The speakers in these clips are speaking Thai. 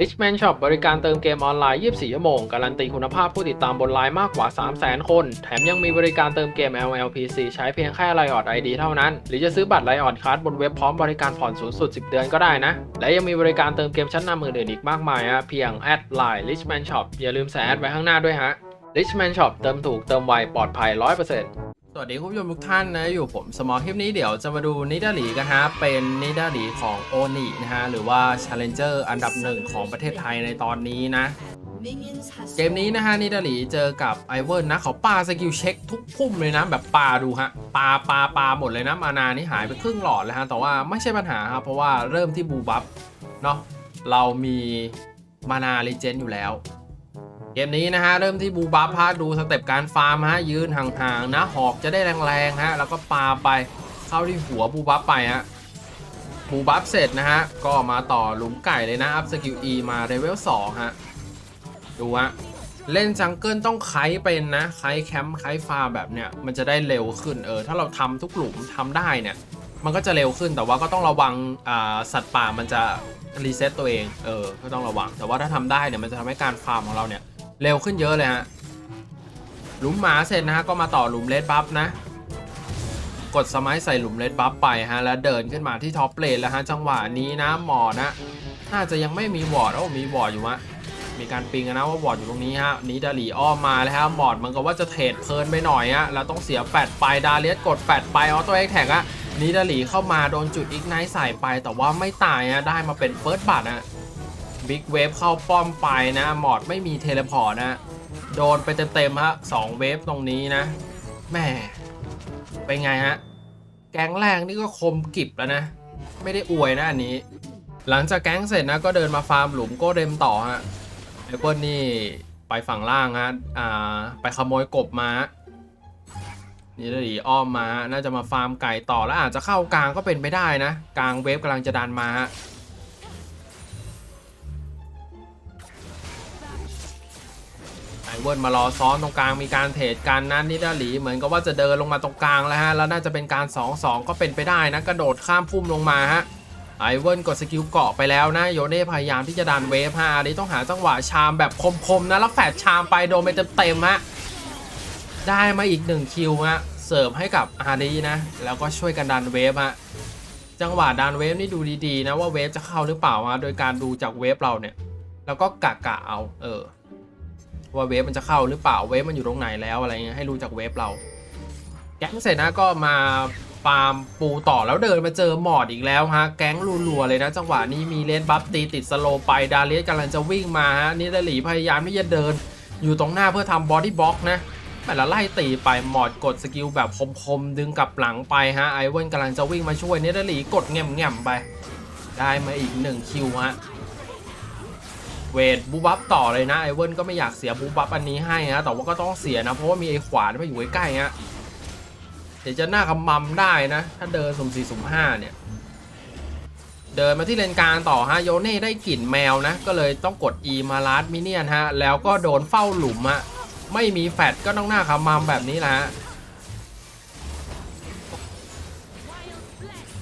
Richman Shop บริการเติมเกมออนไลน์ 24 ชั่วโมง การันตีคุณภาพผู้ติดตามบนไลน์มากกว่า 300,000 คน แถมยังมีบริการเติมเกม LLPC ใช้เพียงแค่ไลออด ID เท่านั้น หรือจะซื้อบัตรไลออดคาร์ดบนเว็บพร้อมบริการผ่อนสูงสุด 10 เดือนก็ได้นะ และยังมีบริการเติมเกมชั้นนำอื่นๆอีกมากมายฮะเพียงแอดไลน์ Richman Shop อย่าลืมใส่แอดไว้ข้างหน้าด้วยฮะ Richman Shop เติมถูกเติมไวปลอดภัย 100% สวัสดีคุณผู้ชมทุกท่านนะอยู่ผมสมอลคลิปนี้เดี๋ยวจะมาดูนิดาหลีกันฮะเป็นนิดาหลีของโอนินะฮะหรือว่า Challenger อันดับหนึ่งของประเทศไทยในตอนนี้นะ เกมนี้นะฮะนิดาหลีเจอกับไอเวิร์นนะเขาปาสกิลเช็คทุกพุ่มเลยนะแบบปาดูฮะปาปาปาหมดเลยนะมานานี่หายไปครึ่งหลอดแล้วฮะแต่ว่าไม่ใช่ปัญหาครับเพราะว่าเริ่มที่บูบัฟเนาะเรามีมานาลีเจนอยู่แล้ว เกมนี้นะฮะ เริ่มที่บูบัฟฮะดูสเต็ปการฟาร์มฮะ ยืนห่างๆนะ หอกจะได้แรงๆฮะ แล้วก็ปาไปเข้าที่หัวบูบัฟไปฮะบูบัฟเสร็จนะฮะ ก็มาต่อหลุมไก่เลยนะ อัพสกิล E มาเลเวล2ฮะ ดูฮะ เล่นจังเกิลต้องไคเป็นนะไคแคมป์ไคฟาร์แบบเนี้ยมันจะได้เร็วขึ้นเออ ถ้าเราทำทุกหลุมทำได้เนี่ยมันก็จะเร็วขึ้นแต่ว่าก็ต้องระวังอ่าสัตว์ป่ามันจะรีเซ็ตตัวเอง เออ ก็ต้องระวัง แต่ว่าถ้าทำได้เนี่ยมันจะทำให้การฟาร์มของเราเนี่ย เร็วขึ้นเยอะเลยฮะ หลุมหมาเสร็จนะฮะก็มาต่อหลุมเลดบัฟนะ กดสมัยใส่หลุมเลดบัฟไปฮะ แล้วเดินขึ้นมาที่ท็อปเลนแล้วฮะ จังหวะนี้นะหมอนะน่าจะยังไม่มีวอร์ดโอ้มีวอร์ดอยู่มะมีการปิงนะว่าวอร์ดอยู่ตรงนี้ฮะนี้ดาลีอ้อมมาแล้วฮะหมอดมันก็ว่าจะเทรดเพลินไปหน่อยฮะแล้วต้องเสียแฟดไปดาเลียสกดแฟดไปออโต้เอ็กแท็กอะนี้ดาลีเข้ามาโดนจุดอีกไนท์ใส่ไปแต่ว่าไม่ตายฮะได้มาเป็นเฟิร์สบัตอะ บิ๊กเวฟเข้าป้อมไปนะหมอดไม่มีเทเลพอร์ตนะ โดนไปเต็มๆฮะสองเวฟตรงนี้นะแม่เป็นไงฮะ แก๊งแรกนี่ก็คมกิบแล้วนะ ไม่ได้อวยนะอันนี้ หลังจากแก๊งเสร็จนะก็เดินมาฟาร์มหลุมโกเดมต่อฮะไอ้เปิ้ลนี่ไปฝั่งล่างฮะอ่าไปขโมยกบมานี่เลยอ้อมมา น่าจะมาฟาร์มไก่ต่อแล้วอาจจะเข้ากลางก็เป็นไปได้นะ กลางเวฟกำลังจะดันมาฮะ เวิร์นมารอซ้อนตรงกลางมีการเทรดกันนะนิดาหลีเหมือนกับว่าจะเดินลงมาตรงกลางแล้วฮะแล้วน่าจะเป็นการ 2-2 ก็เป็นไปได้นะกระโดดข้ามพุ่มลงมาฮะไอเวิร์นกดสกิลเกาะไปแล้วนะโยเน่พยายามที่จะดันเวฟฮะอันนี้ต้องหาจังหวะชามแบบคมๆนะแล้วแฟดชามไปโดนไปเต็มๆฮะได้มาอีก 1 คิวฮะเสิร์ฟให้กับอารีนะแล้วก็ช่วยกันดันเวฟฮะจังหวะดันเวฟนี่ดูดีๆนะว่าเวฟจะเข้าหรือเปล่าฮะโดยการดูจากเวฟเราเนี่ยแล้วก็กะกะเอาเออ ว่าเวฟมันจะเข้าหรือเปล่าเวฟมันอยู่ตรงไหนแล้วอะไรเงี้ยให้รู้จากเวฟเราแก๊งเสร็จนะก็มาฟาร์มปูต่อแล้วเดินมาเจอหมอดอีกแล้วฮะ แก๊งรัวๆเลยนะ จังหวะนี้มีเลนบัฟตีติดสโลไปดาเลียสกำลังจะวิ่งมาฮะนี่ดาหลีพยายามที่จะเดิน อยู่ตรงหน้าเพื่อทำบอดี้บล็อกนะแต่ละไล่ตีไปหมอดกดสกิลแบบคมๆดึงกลับหลังไปฮะไอเวนกำลังจะวิ่งมาช่วยนี่ดาหลีกดแง่มๆไป ได้มาอีกหนึ่งคิวฮะ เวทบูบัฟต่อเลยนะไอเวิร์นก็ไม่อยากเสียบูบัฟอันนี้ให้ฮะแต่ว่าก็ต้องเสียนะ เพราะว่ามีไอขวานมาอยู่ใกล้ๆฮะเดี๋ยวจะหน้าคำมัมได้นะ ถ้าเดินสุ่มสี่สุ่มห้าเนี่ย เดินมาที่เลนกลางต่อฮะโยเน่ได้กลิ่นแมวนะ ก็เลยต้องกด E มาลาดมิเนียนฮะ แล้วก็โดนเฝ้าหลุมฮะไม่มีแฟดก็ต้องหน้าคำมัมแบบนี้แหละฮะ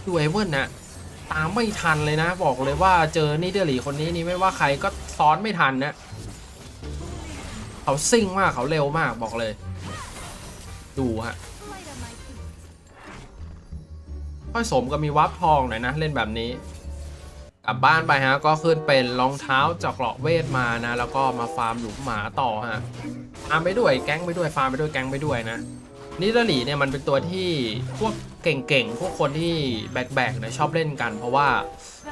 ดูไอเวิร์นนะ ตามไม่ทันเลยนะ บอกเลยว่าเจอนี่เดอหลีคนนี้นี่ไม่ว่าใครก็ซ้อนไม่ทันนะเขาซิ่งมากเขาเร็วมากบอกเลย ดูฮะค่อยสมก็มีวับทองหน่อยนะ เล่นแบบนี้ กลับบ้านไปฮะ ก็ขึ้นเป็นรองเท้าจากเกราะเวทมานะ แล้วก็มาฟาร์มหลุมหมาต่อฮะฟาร์มไปด้วยแก๊งไปด้วยฟาร์มไปด้วยแก๊งไปด้วยนะ นิดาหลีเนี่ยมันเป็นตัวที่พวกเก่งๆ พวกคนที่แบกๆเนี่ยชอบเล่นกัน เพราะว่า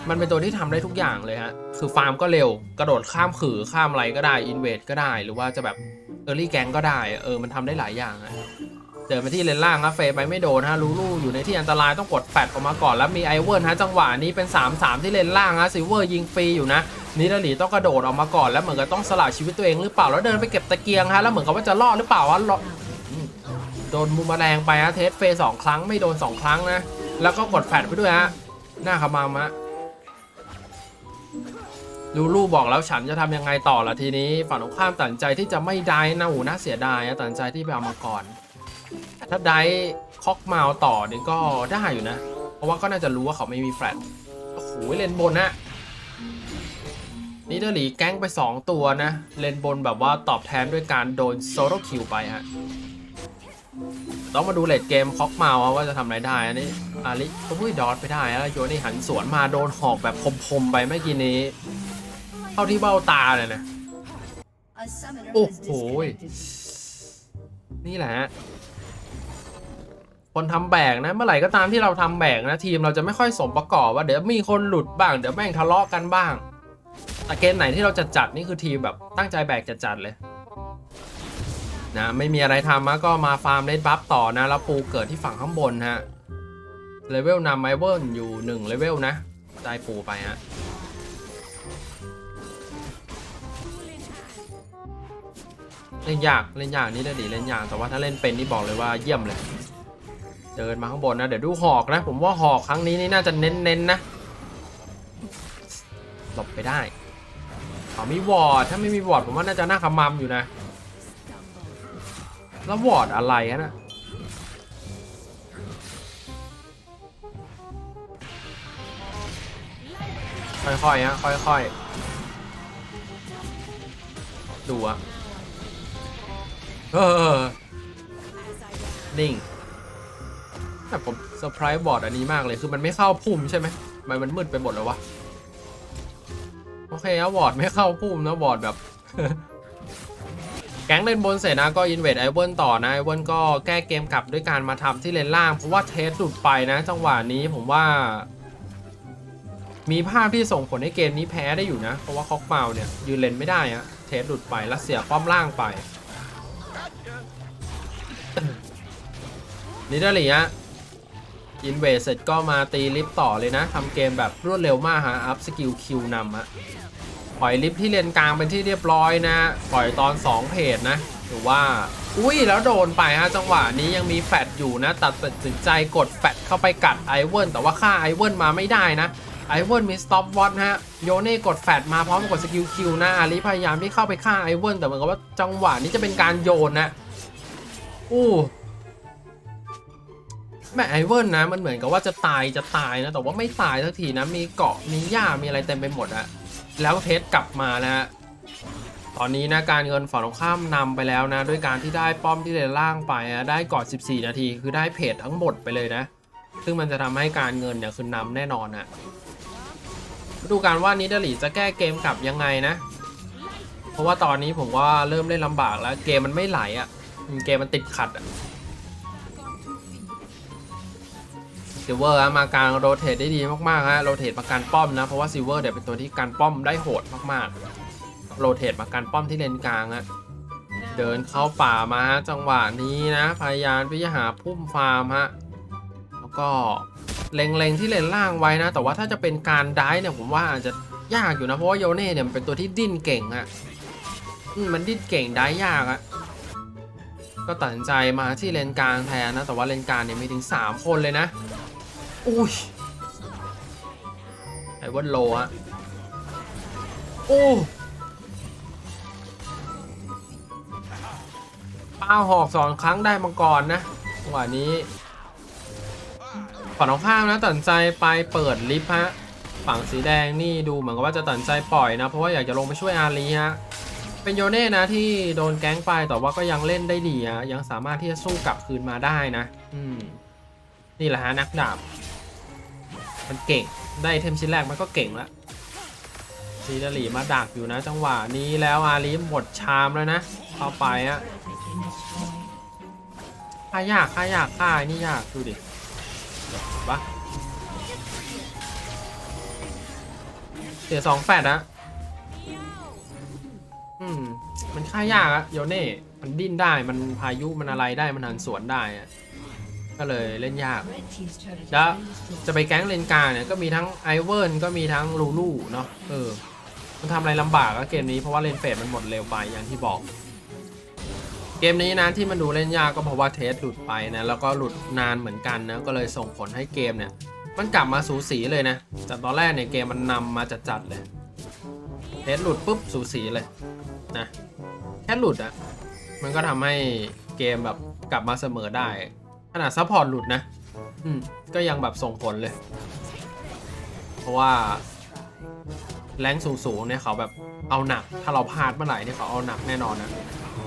มันเป็นตัวที่ทำได้ทุกอย่างเลยฮะ คือฟาร์มก็เร็ว กระโดดข้ามขือข้ามอะไรก็ได้ อินเวดก็ได้ หรือว่าจะแบบเออร์ลี่แกงก็ได้ เออ มันทำได้หลายอย่างอะเดินไปที่เลนล่างฮะเฟยไปไม่โดนฮะลูลูอยู่ในที่อันตรายต้องกดแฟดออกมาก่อน แล้วมีไอเวิร์นฮะจังหวะนี้เป็น 3-3 ที่เลนล่างฮะซิเวอร์ยิงฟรีอยู่นะนิดาหลีต้องกระโดดออกมาก่อนแล้วเหมือนกับต้องสละชีวิตตัวเองหรือเปล่าแล้วเดินไปเก็บตะเกียงฮะแล้วเหมือนกับว่าจะรอดหรือเปล่าวะ โดนมูมแมลงไปฮะเทสเฟสองครั้งไม่โดนสองครั้งนะ แล้วก็กดแฟดไปด้วยฮะหน้าขมามะลูลูบอกแล้วฉันจะทำยังไงต่อละทีนี้ฝั่งตรงข้ามตัดใจที่จะไม่ได้นะหูน่าเสียดายนะตัดใจที่ไปเอามาก่อน ถ้าได้คอกเมาต่อนี่ก็ได้อยู่นะ เพราะว่าก็น่าจะรู้ว่าเขาไม่มีแฟลตโอ้โหเลนบนฮะนิเดอร์หลีแก๊งไป 2 ตัวนะ เลนบนแบบว่าตอบแทนด้วยการโดนโซโลคิวไปฮะ ต้องมาดูเลดเกมคอกเมาว่าจะทำอะไรได้ อันนี้อาริก็พุ่ยดอทไปได้แล้วโยนี่หันสวนมาโดนหอกแบบคมๆไปเมื่อกี้นี้ เข้าที่เบ้าตาเลยนะโอ้โหนี่แหละฮะคนทำแบกนะเมื่อไหร่ก็ตามที่เราทำแบกนะทีมเราจะไม่ค่อยสมประกอบว่าเดี๋ยวมีคนหลุดบ้างเดี๋ยวแม่งทะเลาะกันบ้างแต่เกมไหนที่เราจะจัดนี่คือทีมแบบตั้งใจแบกจะจัดเลย นะไม่มีอะไรทำมะก็มาฟาร์มเลดบัฟต่อนะ แล้วปูเกิดที่ฝั่งข้างบนฮะเลเวลนำไมเบิลอยู่1เลเวลนะได้ปูไปฮะเล่นยากเล่นยากนี่ได้ดีเล่นยากแต่ว่าถ้าเล่นเป็นนี่บอกเลยว่าเยี่ยมเลย เดินมาข้างบนนะ เดี๋ยวดูหอกนะ ผมว่าหอกครั้งนี้นี่น่าจะเน้นๆนะหลบไปได้เขามีวอร์ดถ้าไม่มีวอร์ดผมว่าน่าจะน่าขมำอยู่นะ แล้ววอร์ดอะไรฮะนะค่อยๆฮะค่อยๆ ดูอะเออ นิ่ง แต่ผมเซอร์ไพรส์บอร์ดอันนี้มากเลย คือมันไม่เข้าพุ่มใช่ไหมทำไมมันมืดไปหมดแล้ววะ โอเคอะบอร์ดไม่เข้าพุ่มนะบอร์ดแบบ ก๊งเล่นบนเสร็จนะก็อินเวดไอเวิลต่อนะไอเวิลก็แก้เกมกลับด้วยการมาทำที่เลนล่าง เพราะว่าเทสหลุดไปนะ จังหวะนี้ผมว่า มีภาพที่ส่งผลให้เกมนี้แพ้ได้อยู่นะ เพราะว่าคอกเมาเนี่ยยืนเลนไม่ได้อะเทสหลุดไปแล้วเสียป้อมล่างไปนิดาลีฮะอินเวสเสร็จก็มาตีลิฟต์ต่อเลยนะทำเกมแบบรวดเร็วมากฮะอัพสกิลคิวนำฮะ ปล่อยลิฟที่เลนกลางเป็นที่เรียบร้อยนะ ปล่อยตอน 2 เพจนะหรือว่า อุ้ยแล้วโดนไปฮะจังหวะนี้ยังมีแฟดอยู่นะ ตัดสินใจกดแฟดเข้าไปกัดไอเวิร์นแต่ว่าฆ่าไอเวิร์นมาไม่ได้นะไอเวิร์นมีสต็อปวอตฮะโยเน่กดแฟดมาพร้อมกับสกิลคิวนะอาลีพยายามที่เข้าไปฆ่าไอเวิร์นแต่เหมือนกับว่าจังหวะนี้จะเป็นการโยนนะอู้แม่ไอเวิร์นนะมันเหมือนกับว่าจะตายจะตายนะแต่ว่าไม่ตายสักทีนะมีเกาะมีหญ้ามีอะไรเต็มไปหมดอะ แล้วเทสกลับมานะฮะตอนนี้นะการเงินฝั่งตรงข้ามนำไปแล้วนะ ด้วยการที่ได้ป้อมที่เลนล่างไปอะได้ก่อน 14 นาที คือได้เพจทั้งหมดไปเลยนะ ซึ่งมันจะทำให้การเงินเนี่ยคือนำแน่นอนอะมาดูกันว่านิดาลีจะแก้เกมกลับยังไงนะ เพราะว่าตอนนี้ผมว่าเริ่มเล่นลำบากแล้วเกมมันไม่ไหลอะอืมเกมมันติดขัดอะ ซิลเวอร์มากางโรเตทได้ดีมากๆฮะโรเตทมาการป้อมนะ เพราะว่าซิลเวอร์เดี๋ยวเป็นตัวที่การป้อมได้โหดมากๆโรเตทมาการป้อมที่เลนกลางฮะเดินเข้าป่ามาจังหวะนี้นะพยายามที่จะหาพุ่มฟาร์มฮะแล้วก็เล็งๆที่เลนล่างไว้นะ แต่ว่าถ้าจะเป็นการได้เนี่ยผมว่าอาจจะยากอยู่นะเพราะว่าโยเน่เนี่ยมันเป็นตัวที่ดิ้นเก่งฮะอืมมันดิ้นเก่งได้ยากอะก็ตัดสินใจมาที่เลนกลางแทนนะ แต่ว่าเลนกลางเนี่ยมีถึง 3 คนเลยนะ อุ้ยไอ้วันโลอะโอ้ป้าหอกสองครั้งได้มังกรนะจังหวะนี้ฝั่งตรงข้ามนะตัดสินใจไปเปิดลิฟต์ฮะฝั่งสีแดงนี่ดูเหมือนกับว่าจะตัดสินใจปล่อยนะ เพราะว่าอยากจะลงไปช่วยอารีฮะเป็นโยเน่นะที่โดนแก๊งไปแต่ว่าก็ยังเล่นได้ดีอะยังสามารถที่จะสู้กลับคืนมาได้นะ อืม นี่แหละฮะนักดาบ มันเก่ง ได้เทมชิ้นแรกมันก็เก่งละซีดาลีมาดักอยู่นะ จังหวะนี้แล้วอาลีหมดชามแล้วนะเข้าไปอะค่ายากค่ายากค่ายนี่ยากดูดิปะเสียสองแฟดอะอืม มันค่ายากอะโยเน่ มันดิ้นได้ มันพายุ มันอะไรได้ มันหันสวนได้อะ ก็เลยเล่นยาก แล้วจะไปแก๊งเลนกลางเนี่ยก็มีทั้งไอเวิร์นก็มีทั้งลูลูเนาะเออมันทำอะไรลำบากอะเกมนี้เพราะว่าเลนเฟดมันหมดเร็วไปอย่างที่บอก เกมนี้นะที่มันดูเล่นยากก็เพราะว่าเทสหลุดไปนะแล้วก็หลุดนานเหมือนกันนะก็เลยส่งผลให้เกมเนี่ยมันกลับมาสูสีเลยนะจากตอนแรกเนี่ยเกมมันนำมาจัดๆเลยเทสหลุดปุ๊บสูสีเลยนะแค่หลุดอะมันก็ทำให้เกมแบบกลับมาเสมอได้ ขนาดซัพพอร์ตหลุดนะ อืม ก็ยังแบบส่งผลเลย เพราะว่า แรงสูงๆเนี่ยเขาแบบเอาหนัก ถ้าเราพลาดเมื่อไหร่เนี่ยเขาเอาหนักแน่นอนนะ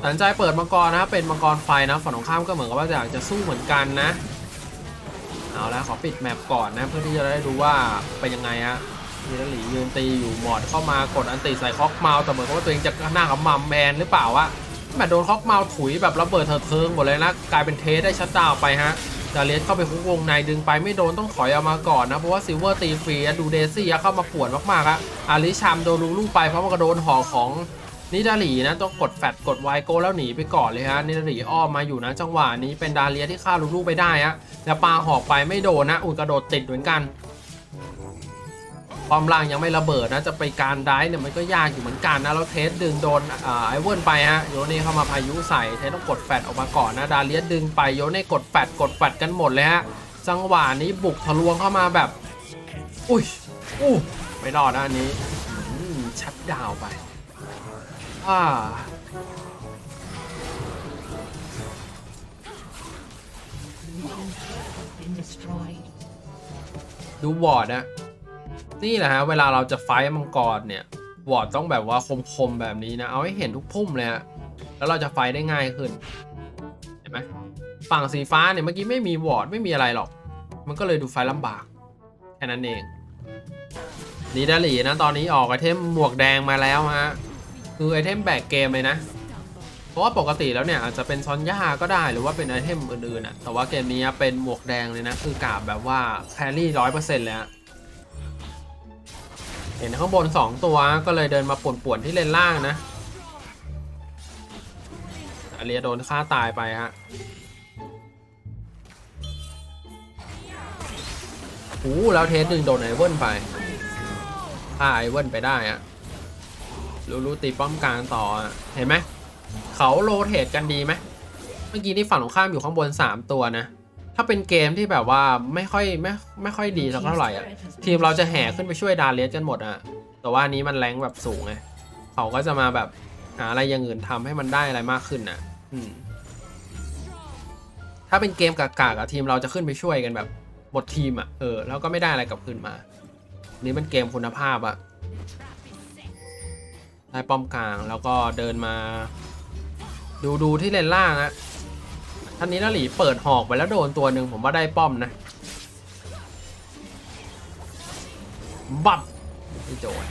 ตัดใจเปิดมังกรนะ เป็นมังกรไฟนะฝั่งตรงข้ามก็เหมือนกับว่าอยากจะสู้เหมือนกันนะ เอาละขอปิดแมปก่อนนะ เพื่อที่จะได้รู้ว่าเป็นยังไงฮะมีนหลียืนตีอยู่หมอดเข้ามากดอันติใส่คอกเมาส์แต่เหมือนกับว่าตัวเองจะหน้ากับมัมแมนหรือเปล่าวะ แมตโดนคอกเมาถุยแบบระเบิดเถิดเทิงหมดเลยนะ กลายเป็นเทสได้ชัดดาวไปฮะดาเลียสเข้าไปคุกวงในดึงไปไม่โดนต้องถอยออกมาก่อนนะ เพราะว่าซิลเวอร์ตีฟรีดูเดซี่เข้ามาปวดมากๆอะอาริชามโดนลูลูไปเพราะว่ากระโดนห่อของนิดาลีนะต้องกดแฟดกดไวโก้แล้วหนีไปก่อนเลยฮะนิดาลีอ้อมมาอยู่นะ จังหวะนี้เป็นดาเลียที่ฆ่าลูกๆไปได้ฮะแล้วปาหอกไปไม่โดนนะอุ่นกระโดดติดเหมือนกัน ความล่างยังไม่ระเบิดนะจะไปการได้เนี่ยมันก็ยากอยู่เหมือนกันนะแล้วเทสดึงโดนไอเวิร์นไปฮะโยเน่เข้ามาพายุใส่เทสต้องกดแฟดออกมาก่อนนะดาเลียดึงไปโยเน่กดแฟดกดแฟดกันหมดเลยฮะจังหวะนี้บุกทะลวงเข้ามาแบบ อุ้ยอู้ไม่รอดนะอันนี้ชัดดาวไปอ่าดูวอร์ดนะ นี่แหละฮะเวลาเราจะไฟมังกรเนี่ยวอร์ดต้องแบบว่าคมๆแบบนี้นะ เอาให้เห็นทุกพุ่มเลยฮะแล้วเราจะไฟได้ง่ายขึ้นเห็นไหมฝั่งสีฟ้าเนี่ยเมื่อกี้ไม่มีวอร์ดไม่มีอะไรหรอก มันก็เลยดูไฟท์ลำบากแค่นั้นเองนี่ดาลีนะตอนนี้ออกไอเทมหมวกแดงมาแล้วฮะคือไอเทมแบกเกมเลยนะ เพราะว่าปกติแล้วเนี่ยอาจจะเป็นซอนย่าก็ได้หรือว่าเป็นไอเทมอื่นๆอะแต่ว่าเกมนี้เป็นหมวกแดงเลยนะคือกาบแบบว่าแครี่ร้อยเปอร์เซ็นต์เลยอะ ห็นข้างบน 2 ตัวก็เลยเดินมาป่วนๆที่เลนล่างนะอาเลียโดนฆ่าตายไปฮะโอ้แล้วเทสดึงโดนไอเวิร์นไปฆ่าไอเวิร์นไปได้อะลูลูตีป้อมกลางต่อ เห็นไหม เขาโรเทตกันดีไหม เมื่อกี้นี่ฝั่งตรงข้ามอยู่ข้างบน 3 ตัวนะ ถ้าเป็นเกมที่แบบว่าไม่ค่อยไม่ไม่ค่อยดีสักเท่าไหร่อะทีมเราจะแห่ขึ้นไปช่วยดาเลียสกันหมดอะแต่ว่าอันนี้มันแรงแบบสูงไงเขาก็จะมาแบบหาอะไรอย่างอื่นทำให้มันได้อะไรมากขึ้นน่ะอืมถ้าเป็นเกมกากๆอะทีมเราจะขึ้นไปช่วยกันแบบหมดทีมอะเออแล้วก็ไม่ได้อะไรกลับคืนมา นี่มันเกมคุณภาพอะได้ป้อมกลางแล้วก็เดินมา ดูดูที่เลนล่างอะ ท่านนี้นาหลีเปิดหอกไปแล้วโดนตัวหนึ่งผมว่าได้ป้อมนะ บับไม่โดน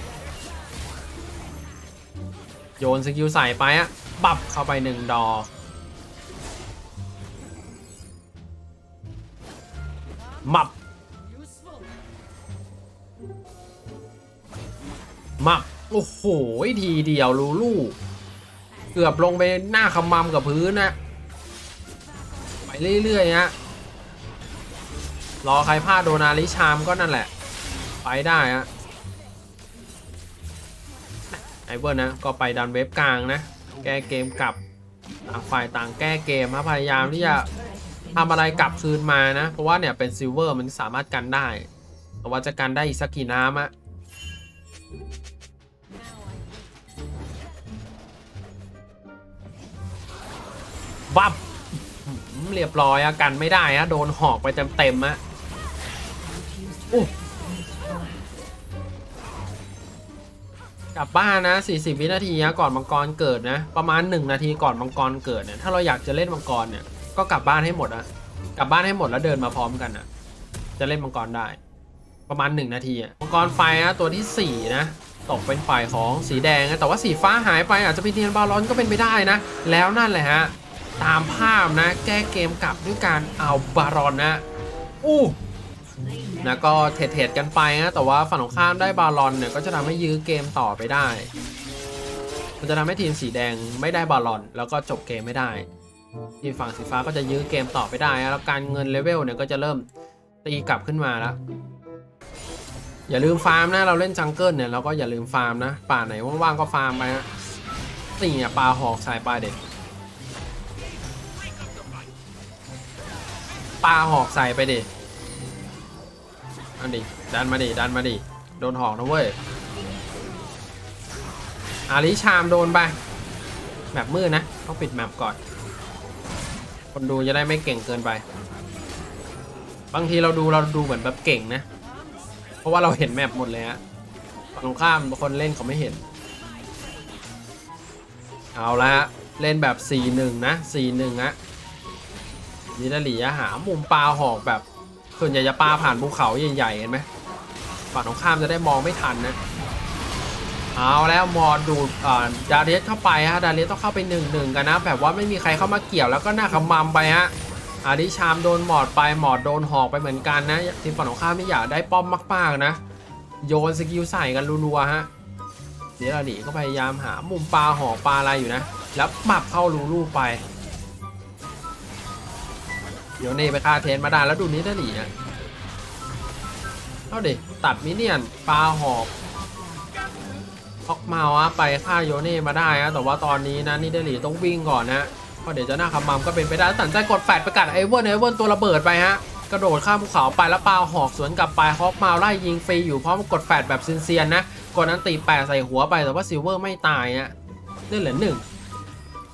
โยนสกิลใส่ไปอะบับเข้าไปหนึ่งดอมับมับโอ้โหทีเดียวลูลู เกือบลงไปหน้าขมำกับพื้นนะ เรื่อยๆฮะรอใครพลาดโดนาลิชามก็นั่นแหละ ไปได้ฮะไอเบิร์นนะ ก็ไปดันเว็บกลางนะ แก้เกมกลับต่างฝ่ายต่างแก้เกมครับพยายามที่จะทำอะไรกลับคืนมานะ เพราะว่าเนี่ยเป็นซิลเวอร์มันสามารถกันได้ แต่ว่าจะกันได้อีกสักกี่น้ำอะบับ เรียบร้อยอะกันไม่ได้อะโดนหอกไปเต็มๆอะอู้กลับบ้านนะ 40 วินาทีนะก่อนมังกรเกิดนะ ประมาณ 1 นาทีก่อนมังกรเกิดเนี่ย ถ้าเราอยากจะเล่นมังกรเนี่ย ก็กลับบ้านให้หมดอะกลับบ้านให้หมดแล้วเดินมาพร้อมกันอะจะเล่นมังกรได้ ประมาณ 1 นาทีอะมังกรไฟนะตัวทีสี่4 นะ ตกเป็นฝ่ายของสีแดงนะแต่ว่าสีฟ้าหายไปอาจจะเป็นเทียนบาลอนก็เป็นไปได้นะ แล้วนั่นแหละฮะ ตามภาพนะ แก้เกมกลับด้วยการเอาบารอนนะอู้นะก็เทรดๆกันไปนะแต่ว่าฝั่งของข้ามได้บารอนเนี่ยก็จะทำให้ยื้อเกมต่อไปได้ มันจะทำให้ทีมสีแดงไม่ได้บารอน แล้วก็จบเกมไม่ได้ ทีมฝั่งสีฟ้าก็จะยื้อเกมต่อไปได้นะแล้วการเงินเลเวลเนี่ยก็จะเริ่มตีกลับขึ้นมาแล้วอย่าลืมฟาร์มนะเราเล่นจังเกิลเนี่ยเราก็อย่าลืมฟาร์มนะป่าไหนว่างๆก็ฟาร์มไปนะนี่อะปลาหอกใส่ปลาเด็ก ปลาหอกใส่ไปดิอันดิดันมาดิดันมาดิโดนหอกนะเว้ยอาริชามโดนไปแมปมืดนะต้องปิดแมปก่อน คนดูจะได้ไม่เก่งเกินไป บางทีเราดูเราดูเหมือนแบบเก่งนะ เพราะว่าเราเห็นแมปหมดเลยฮะตรงข้ามคนเล่นเขาไม่เห็น เอาละฮะเล่นแบบ 4-1 นะ 4-1อะ นิดาลีอะหามุมปลาหอกแบบส่วนใหญ่จะปลาผ่านภูเขาใหญ่ๆเห็นไหมฝั่งตรงข้ามจะได้มองไม่ทันนะเอาแล้วมอดดูดาดาเลียสเข้าไปฮะดาเลียสต้องเข้าไปหนึ่งหนึ่งกันนะ แบบว่าไม่มีใครเข้ามาเกี่ยวแล้วก็หน้าขมำไปฮะอาดิชามโดนหมอดไปหมอดโดนหอกไปเหมือนกันนะทีมฝั่งตรงข้ามนี่อยากได้ป้อมมากๆนะ โยนสกิลใส่กันรัวๆฮะเดี๋ยวหลีก็พยายามหามุมปลาหอกปลาอะไรอยู่นะ แล้วปรับเข้ารูลูไป เดี๋ยวเนไปฆ่าเทนมาได้แล้วดูนี้ได้หลีนะเอาดิตัดมิเนียนปลาหอกออกมาวะไปฆ่าโยเน่มาได้นะแต่ว่าตอนนี้นะนี่เดลีต้องวิ่งก่อนนะเพราะเดี๋ยวจะหน้าคำมัมก็เป็นไปได้ตัดใจกดแฟดประกาศไอเวอร์ไอเวอร์ตัวระเบิดไปฮะกระโดดข้ามภูเขาไปแล้วปาหอกสวนกลับไปฮอกมาไล่ยิงฟรีอยู่พราะมันกดแฟดแบบเซียนๆนะกดนั้นตีแปดใส่หัวไปแต่ว่าซิลเวอร์ไม่ตายฮะเล่นเหลือหนึ่ง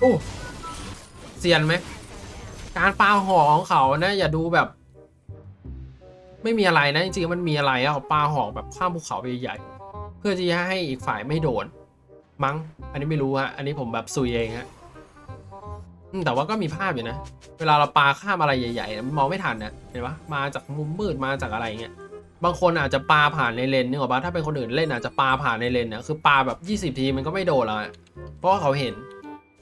อู้เซียนไหม การปาหอกของเขานะ อย่าดูแบบ ไม่มีอะไรนะจริงๆมันมีอะไรอะเขาปาหอกแบบข้ามภูเขาไปใหญ่ เพื่อที่จะให้อีกฝ่ายไม่โดน มั้ง อันนี้ไม่รู้ฮะอันนี้ผมแบบซุยเองฮะแต่ว่าก็มีภาพอยู่นะ เวลาเราปาข้ามอะไรใหญ่ๆ มันมองไม่ทันนะเห็นปะมาจากมุมมืดมาจากอะไรเงี้ย บางคนอาจจะปาผ่านในเลนนึกออกปะถ้าเป็นคนอื่นเล่นอาจจะปาผ่านในเลนนะคือปาแบบ 20 ทีมันก็ไม่โดนแล้วอะเพราะว่าเขาเห็น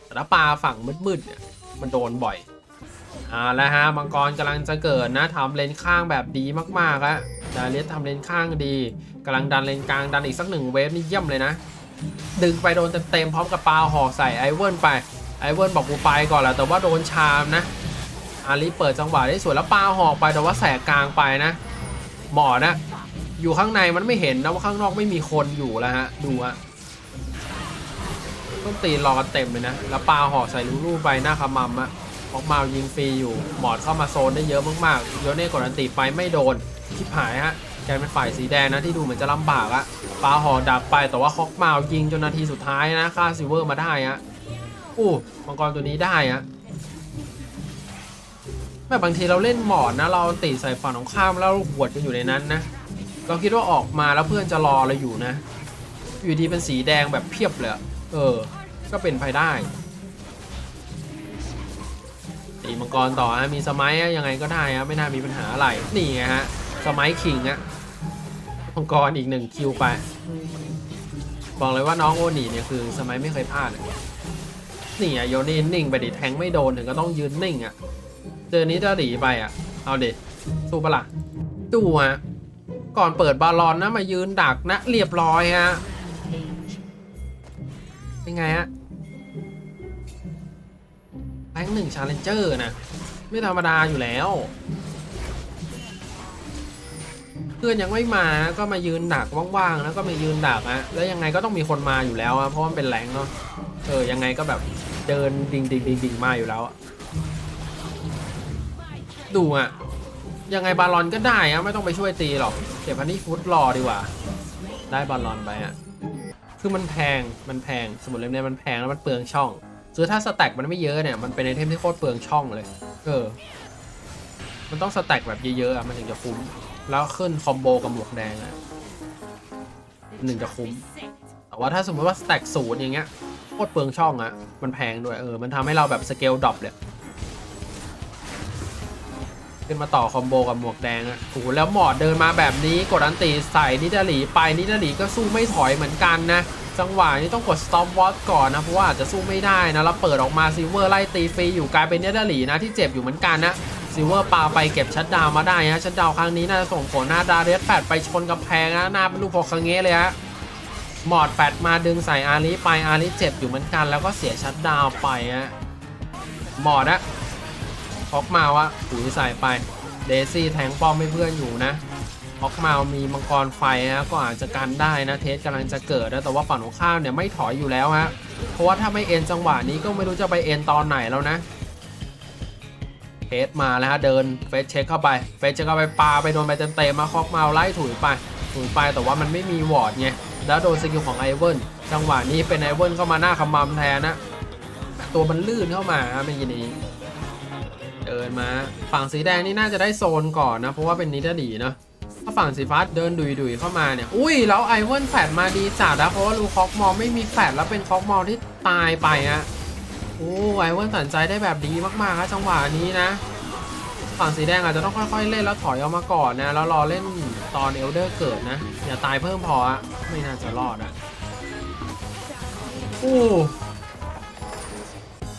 แต่ถ้าปาฝั่งมืดๆเนี่ยมันโดนบ่อย อ่าแล้วฮะมังกรกำลังจะเกิดนะทำเลนข้างแบบดีมากๆอะดาเลียสทำเลนข้างดีกำลังดันเลนกลางดันอีกสักหนึ่งเวฟนี่เยี่ยมเลยนะ ดึงไปโดนเต็มๆพร้อมกับปาหอกใส่ไอเวิร์นไปไอเวิร์นบอกกูไปก่อนแหละแต่ว่าโดนชามนะอาลีเปิดจังหวะได้สวยแล้วปาหอกไปแต่ว่าแสกกลางไปนะ หมอนะ อยู่ข้างในมันไม่เห็นนะว่าข้างนอกไม่มีคนอยู่แล้วฮะดูฮะต้องตีรอกันเต็มเลยนะแล้วปาหอกใส่ลูกๆไปหน้าขมำอะ ออกมายิงฟรีอยู่หมอดเข้ามาโซนได้เยอะมากๆโยเน่กดอันติไปไม่โดนชิบหายฮะแกเป็นฝ่ายสีแดงนะที่ดูเหมือนจะลำบากอะปาหอดักไปแต่ว่าฮอกมายิงจนนาทีสุดท้ายนะฆ่าซิเวอร์มาได้อะอู้มังกรตัวนี้ได้อะแบบบางทีเราเล่นหมอดนะ เราตีใส่ฝั่งของข้ามแล้วหวดกันอยู่ในนั้นนะ เราคิดว่าออกมาแล้วเพื่อนจะรอเราอยู่นะ อยู่ดีเป็นสีแดงแบบเพียบเลย เออ ก็เป็นไปได้ ตีมังกรต่อฮะมีสมัยยังไงก็ได้ฮะไม่น่ามีปัญหาอะไรนี่ไงฮะสมัยคิงอะมังกรอีกหนึ่งคิวไป บอกเลยว่าน้องโอนีเนี่ยคือสมัยไม่เคยพลาดนี่อะโยนี่นิ่งไปดิแทงไม่โดนถึงก็ต้องยืนนิ่งอะเจอนี้จะหลีไปอะเอาเดิสู้ปะล่ะดูฮะก่อนเปิดบาลอนนะมายืนดักนะ เรียบร้อยฮะเป็นไงฮะ แรงหนึ่งชาเลนเจอร์นะ ไม่ธรรมดาอยู่แล้ว เพื่อนยังไม่มาก็มายืนดักว่างๆแล้วก็มายืนดักอะแล้วยังไงก็ต้องมีคนมาอยู่แล้วอะเพราะมันเป็นแรงเนาะเออยังไงก็แบบเดินดิงดิงดิงดิงมาอยู่แล้วดูอะยังไงบาลอนก็ได้อะไม่ต้องไปช่วยตีหรอกเก็บพันนี่ฟุตรอดีกว่า ได้บาลอนไปอะคือมันแพงมันแพงสมุดเล่มเนี้ยมันแพงแล้วมันเปลืองช่อง คือถ้าสแต็กมันไม่เยอะเนี่ย มันเป็นไอเทมที่โคตรเปลืองช่องเลย เออ มันต้องสแต็กแบบเยอะๆอะมันถึงจะคุ้ม แล้วขึ้นคอมโบกับหมวกแดงอะหนึ่งจะคุ้ม แต่ว่าถ้าสมมติว่าสแต็กศูนย์อย่างเงี้ยโคตรเปลืองช่องอะมันแพงด้วยเออ มันทำให้เราแบบสเกลดรอปเลยขึ้นมาต่อคอมโบกับหมวกแดงอะโอ้โหแล้วหมอดเดินมาแบบนี้กดอันตีใส่นิดาหลีไปนิดาหลีก็สู้ไม่ถอยเหมือนกันนะ จังหวะนี้ต้องกด stop watch ก่อนนะ เพราะว่าอาจจะสู้ไม่ได้นะ แล้วเปิดออกมาซิลเวอร์ไล่ตีฟรีอยู่กลายเป็นเนิดาหลีนะที่เจ็บอยู่เหมือนกันนะซิลเวอร์ปาไปเก็บชัดดาวมาได้ฮะชัดดาวครั้งนี้น่าจะส่งผลหน้าดาเรสแปดไปชนกำแพงนะหน้าเป็นลูกพอคังเงะเลยฮะหมอดแปดมาดึงใส่อาลีไปอาลีเจ็บอยู่เหมือนกัน แล้วก็เสียชัดดาวไปฮะหมอดอะออกมาวะถุยใส่ไปเดซี่แทงป้อมให้เพื่อนอยู่นะ ออกมามีมังกรไฟฮะก็อาจจะกันได้นะเทสกำลังจะเกิดนะแต่ว่าฝั่งของข้ามเนี่ยไม่ถอยอยู่แล้วฮะเพราะว่าถ้าไม่เอ็นจังหวะนี้ก็ไม่รู้จะไปเอ็นตอนไหนแล้วนะเฟสมาแล้วฮะเดินเฟสเช็คเข้าไปเฟสเช็คเข้าไปปาไปโดนไปเต็มๆมาคอกมาไล่ถุยไปถุยไปแต่ว่ามันไม่มีวอร์ดไงแล้วโดนสกิลของไอเวิร์นจังหวะนี้เป็นไอเวิร์นเข้ามาหน้าขมำแทนนะตัวมันลื่นเข้ามาฮะเมื่อกี้นี้เดินมา ฝั่งสีแดงนี่น่าจะได้โซนก่อนนะ เพราะว่าเป็นนิดาดีเนาะ ถ้าฝั่งสีฟ้าเดินดุยดุยๆเข้ามาเนี่ย อุ้ย แล้วไอเวนแฟดมาดีจัดนะเพราะว่าลูคอกมอลไม่มีแฟดแล้วเป็นคอกมอลที่ตายไปอะโอ้ไอเวนตัดสินใจได้แบบดีมากๆครับจังหวะนี้นะ ฝั่งสีแดงอาจจะต้องค่อยๆเล่นแล้วถอยออกมาก่อนนะ แล้วรอเล่นตอนเอลเดอร์เกิดนะ อย่าตายเพิ่มพออะไม่น่าจะรอดอะโอ้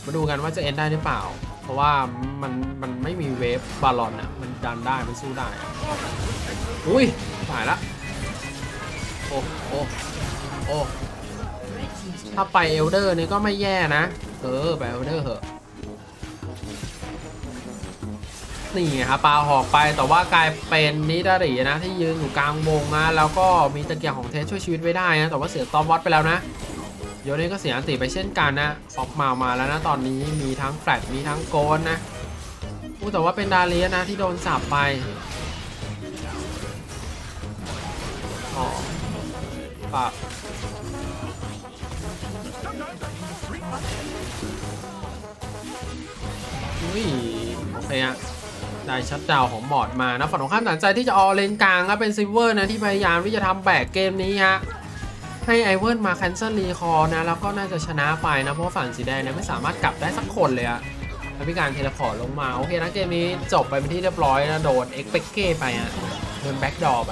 มาดูกันว่าจะเอ็นได้หรือเปล่า เพราะว่ามันมันไม่มีเวฟบาลอนอะมันดันได้มันสู้ได้ อุ้ยหายละ โอ้โอ้โอ้ถ้าไปเอลเดอร์นี่ก็ไม่แย่นะ เออ ไปเอลเดอร์เหอะ นี่ไงครับปลาหอกไปแต่ว่ากลายเป็นนิดารีนะ ที่ยืนอยู่กลางวงนะแล้วก็มีตะเกียงของเทสช่วยชีวิตไว้ได้นะ แต่ว่าเสียตอมวัดไปแล้วนะโยนี่ก็เสียอันติไปเช่นกันนะออกมามาแล้วนะตอนนี้มีทั้งแฟลตมีทั้งโกนนะกูแต่ว่าเป็นดาเลียนะที่โดนสับไป อ๋อปะอุ้ยโอเคอะได้ชัดดาวของหมอดมานะฝั่งตรงข้ามตัดใจที่จะออเลนกลางครับเป็นซิลเวอร์นะที่พยายามที่จะทำแบกเกมนี้ฮะให้ไอเวิร์นมาแคนเซิลรีคอร์นะแล้วก็น่าจะชนะไปนะ เพราะฝั่งสีแดงเนี่ยไม่สามารถกลับได้สักคนเลยอะแล้วพิการเทเลพอร์ตลงมา โอเคนะเกมนี้จบไปเป็นที่เรียบร้อยนะ โดนเอ็กเปกเก้ไปอะโดนแบ็กดอไป